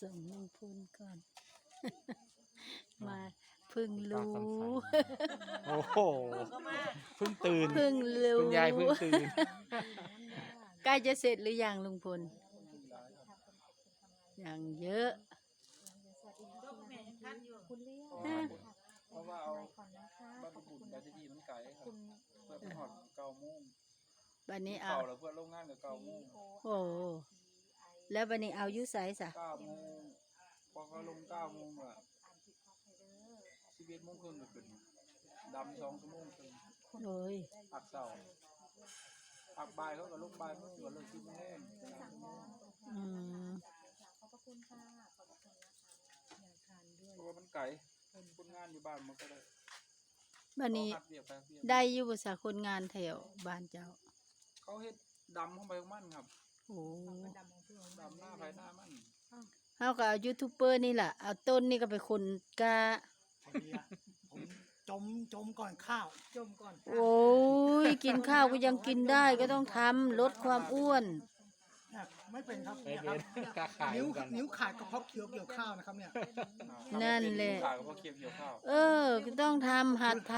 ส่งลุงพลก่อน มาเพึ่งรู้ โอ้โหเพิ่งตื่นเพึ่งรู้คุณยายเพิ่งตื่น ใกล้จะเสร็จหรือยังลุงพลยังเยอะเพราะว่าเอาบ้านปุ่นไปที่ดีมันไกลครับเพื่อไปหอดเก้าโมงวันนี้เอา เก่าแล้วเพื่อโรงงานกับเก้าโมงโอ้ แล้ววันนี้เอาอยุไสสะเก้าโมงพอเขาลงเก้าโมงอะสิบเอ็ดโมงครึ่งก็ขึ้นดำสองชั่วโมงครึ่งโอ้ยอักเสาอักบ่ายเขาก็ลงบ่ายโมงก็เลิกที่โมงแรงสามโมงอืมเพราะว่ามันไกลคนงานอยู่บ้านมันก็ได้วันนี้ เขาหัดเรียบไปเรียบได้อยู่ภาษาคนงานแถวบ้านเจ้า เขาเฮ็ดดำเข้าไปของมันครับ โอ้ดำหน้าภายหน้ามันเขาก็เอายูทูบเบอร์นี่แหละเอาต้นนี่ก็ไปคนกาพอดีอะผมจมจมก่อนข้าวโอ้ยกินข้าวก็ยังกินได้ก็ต้องทำลดความอ้วน เนี่ยไม่เป็นครับไม่เนี่ยคเป็รับนกล้าขายนิ้วเหมือนกันนิ้วขาดก็เพราะเคี้ยวเกี่ยวข้าวนะครับเนี่ย นั่นแหละ ขายกับพวกเกี่ยวเกี่ยวข้าวเออก็ต้องทำหัดท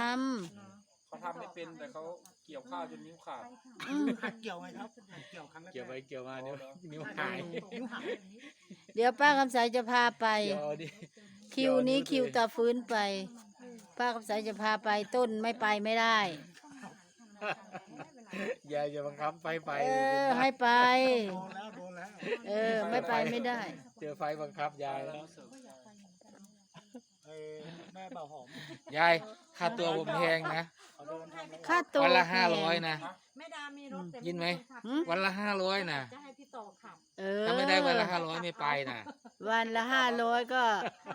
เขาทำไม่เป็นแต่เขาเกี่ยวข้าวจนนิ้วขาดำอืมหัดเกี่ยวไงครับหัดเกี่ยวครั้งแรกเกี่ยวไปเกี่ยวมานิ้วนิ้วหัดหายนิ้วหายเดี๋ยวป้าคำสายจะพาไป เดี๋ยวดิ คิวนี้คิวตาฟื้นไป ป้าคำสายจะพาไปต้นไม่ไปไม่ได้ ยายจะบังคับไปไปเออ ให้ไป โดนแล้วโดนแล้ว เออ ไม่ไปไม่ได้ เจอไฟบังคับยายแล้วเออแม่เบาหอมยายค่าตัวผมแพงนะ เขาโดนทำอะไรค่าตัววันละแพงห้าร้อยนะ แม่ดามีรถแต่ยินไหม คขับหืมวันละห้าร้อยนะจะให้พี่ต่อขับเออถ้าไม่ได้วันละห้าร้อยไม่ไปนะวันละห้าร้อยก็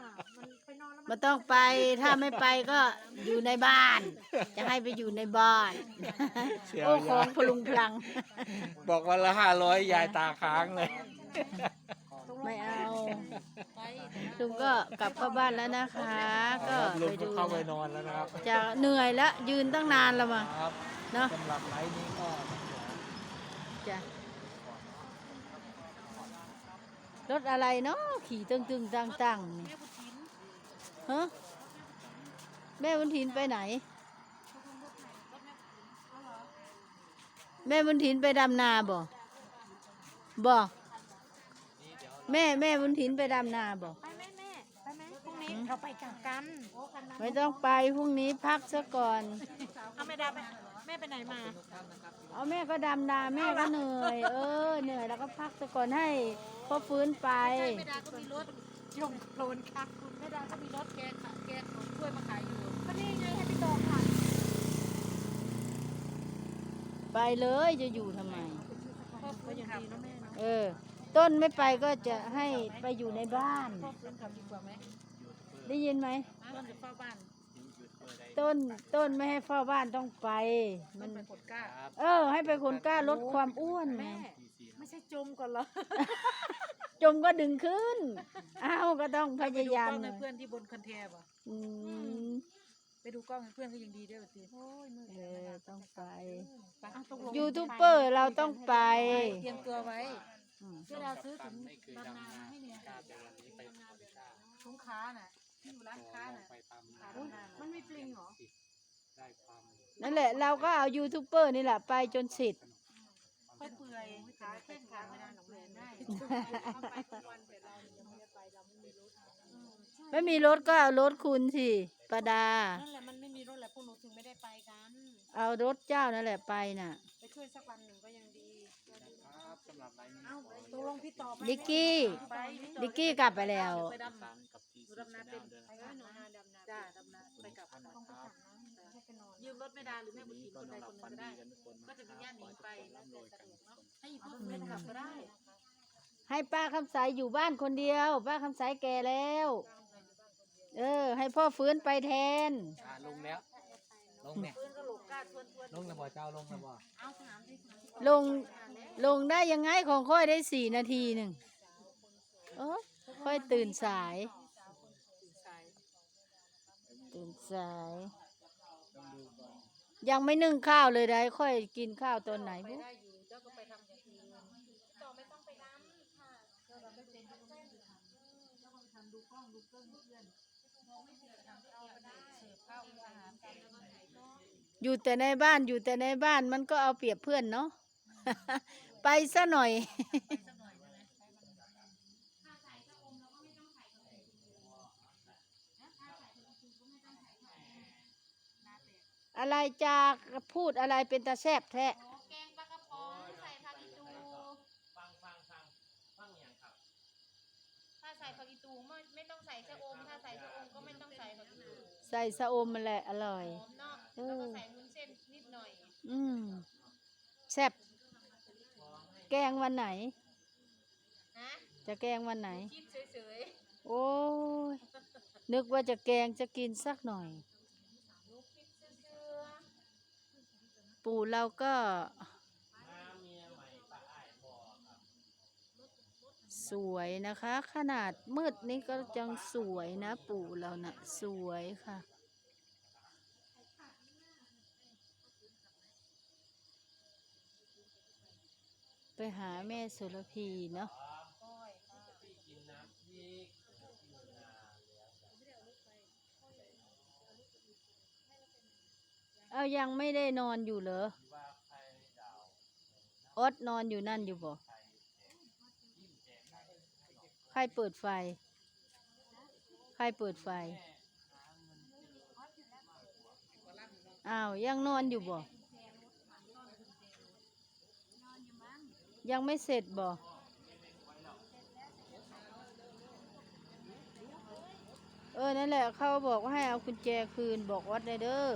ค่ะมันไปนอนแล้วไมันต้องไปถ้าไม่ไปก็อยู่ในบ้าน จะให้ไปอยู่ในบ้านเชียวโอ้ขอยางยพลุงพลัง บอกวันละห้าร้อยยายตาค้างเลยไม่เอาไป ลุงก็กลับเข้าบ้านแล้วนะคะ ก็ลุไปงก็ดูเข้าไปนอนแล้วนะครับจะเหนื่อยแล้วยืนตั้งนานแล้วมั้งครับเนาะสำหรับไลฟ์นี้ก็จ้ะรถอะไรเนาะขี่ตึงตึงๆตั้งตั้งๆนี่ฮะแม่บุญถินไปไหน แม่บุญถินไปดำนาบ่บ่ แม่แม่บุญถินไปดำนาบ่ไปไหมแม่ไปไหมพรุ่งนี้เราไปกลับกันไม่ต้องไปพรุ่งนี้พักซะก่อน เอาแม่ดาไปแม่ไปไหนมาเอาแม่ก็ดำนาแม่ก็เหนื่อย เออเหนื่อยแล้วก็พักซะก่อนให้พ่อฟื้นไปแม่ดาก็มีรถยงโคลนค่ะคุณแม่ดาก็มีรถแกขายแกของกล้วยมาขายอยู่ก็นี่ไงให้พี่ต่อขับไปเลยจะอยู่ทำไมพ่อฟื้นยังดีนะแม่เนาะเออ ต้นไม่ไปก็จะให้ไปอยู่ในบ้าน พ่อฟื้นขับดีกว่าไหมได้ยินไหม ต้นจะเฝ้าบ้านต้นต้นไม่ให้เฝ้าบ้านต้องไป มัมันน ไปกดกล้า เออ ให้ไปคนกล้าลดความอ้วนไงแม่ไม่ใช่จมก่อนเหรอจมก็ดึงขึ้น อ้าวก็ต้องพยายามไปดูกล้องหน่ให้อยเพื่อนที่บนคันแทบอะอืม ไปดูกล้องให้เพื่อนก็ยังดีด้วยสิโอ้ยมือเออต้องไปไปเอาตกลงยูทูบเบอร์เราต้องไป เตรียมตัวไว้อืม เวลาซื้อถุงดำนามาให้เนี่ยถุงค้าน่ะที่อยู่ร้านค้าน่ะอุ๊ยมันไม่ปลิงเหรอนั่นแหละเราก็เอายูทูบเบอร์นี่แหละไปจนเสร็จ ค่อยเปื่อยขาแข้งขาไม่ได้หรอกเลยได้ไม่มีรถก็เอารถคุณสิประดา นั่นแหละมันไม่มีรถแหละพวกหนูถึงไม่ได้ไปกัน เอารถเจ้านั่นแหละไปน่ะ ไปช่วยสักวันหนึ่งก็ยังดีครับ สำหรับไลฟ์นี้เอ้าตกลงพี่ตอบดิกกี้ไปดิกกี้กลับไปแล้ว ไปดำสันกับทีหนูซีดำนาเป็นเดินไปดำนาดำนาจ้าดำนาไปกลับท่านนะครับยืมรถแม่ดาหรือแม่บุญถิ่นคนใดคนหนึ่งก็ได้ก็จะมีญาติหนีไปแล้วแต่สะดวกเนาะให้อีกคนนึงขับก็ได้ให้ป้าคำใสอยู่บ้านคนเดียว ป้าคำใสแก่แล้ว เออ ให้พ่อฟื้นไปแทน อ่าลงแล้ว ลงเนี่ยปืนก็หลบกล้าทวนทวนลงแล้วบ่เจ้าลงแล้วบ่เอาถามที่ถามลงลงได้ยังไงของค่อยได้สี่นาทีหนึ่งโอ้ค่อยตื่นสายสายตื่นสาย ยังไม่นึ่งข้าวเลยได้ค่อยกินข้าวตอนไหนไปบุ๊ อยู่แต่ในบ้านอยู่แต่ในบ้านมันก็เอาเปรียบเพื่อนเนาะ ไปซะหน่อย อะไรจากพูดอะไรเป็นตาแซบแท้ แกงปลากระป๋องใส่ผักอีตูฟังฟังฟังฟังอย่างครับถ้าใส่ผักอีตูไม่ไม่ต้องใส่ชะอม ถ้าใส่ชะอมก็ไม่ต้องใส่ผักอีตูใส่สะอมมันแหละอร่อย หอมเนาะเออแล้วก็ใส่วุ้นเส้นนิดหน่อยอืมแซบแกงวันไหนฮะจะแกงวันไหน คิดเฉยโอ้ยนึกว่าจะแกงจะกินสักหน่อยๆลูกคิดเชื่อปู่เราก็มาเมียใหม่ปะอ้ายบอครับสวยนะคะ ขนาดมืดนี่ก็ยังสวยนะ ปู่เรานะ่ะ สวยค่ะ ไปหาแม่สุรพีเนาะก้อยค่ะพี่กินน้ำพริกกินงาแล้วเอายังไม่ได้นอนอยู่เหรอดาวอดนอนอยู่นั่นอยู่บ่ใครเปิดไฟ ใครเปิดไฟ อ้าว ยังนอนอยู่บ่ ยังไม่เสร็จบ่เออ นั่นแหละ เขาบอกว่าให้เอากุญแจคืน บอกออดในเด้อ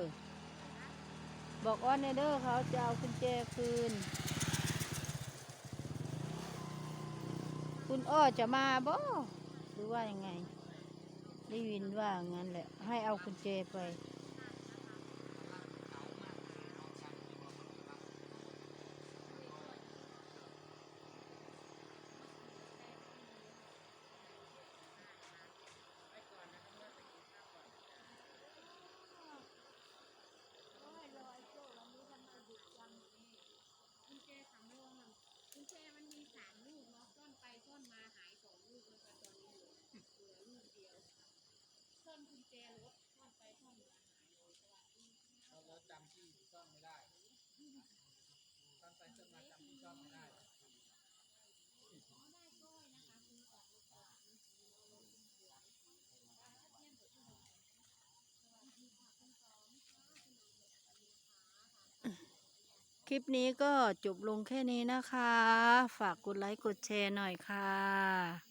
บอกออดในเด้อเขาจะเอากุญแจคืน คุณอ้อจะมาบ่หรือว่ายังไงได้ยินว่างั้นแหละ ให้เอากุญแจไป กุญแจสามลูกมันกุญแจมันมีสามลูกเนาะซ่อนไปซ่อนมาหายสองลูกแล้วค่ะตอนนี้เหลือเหลือลูกเดียวซ่อนกุญแจรถซ่อนไปซ่อนมาหายเลยสวัสดี แล้วจำที่ซ่อนไม่ได้ซ่อน ไปจนมาจำที่ซ่อนไม่ได้คลิปนี้ก็จบลงแค่นี้นะคะ ฝากกดไลค์กดแชร์หน่อยค่ะ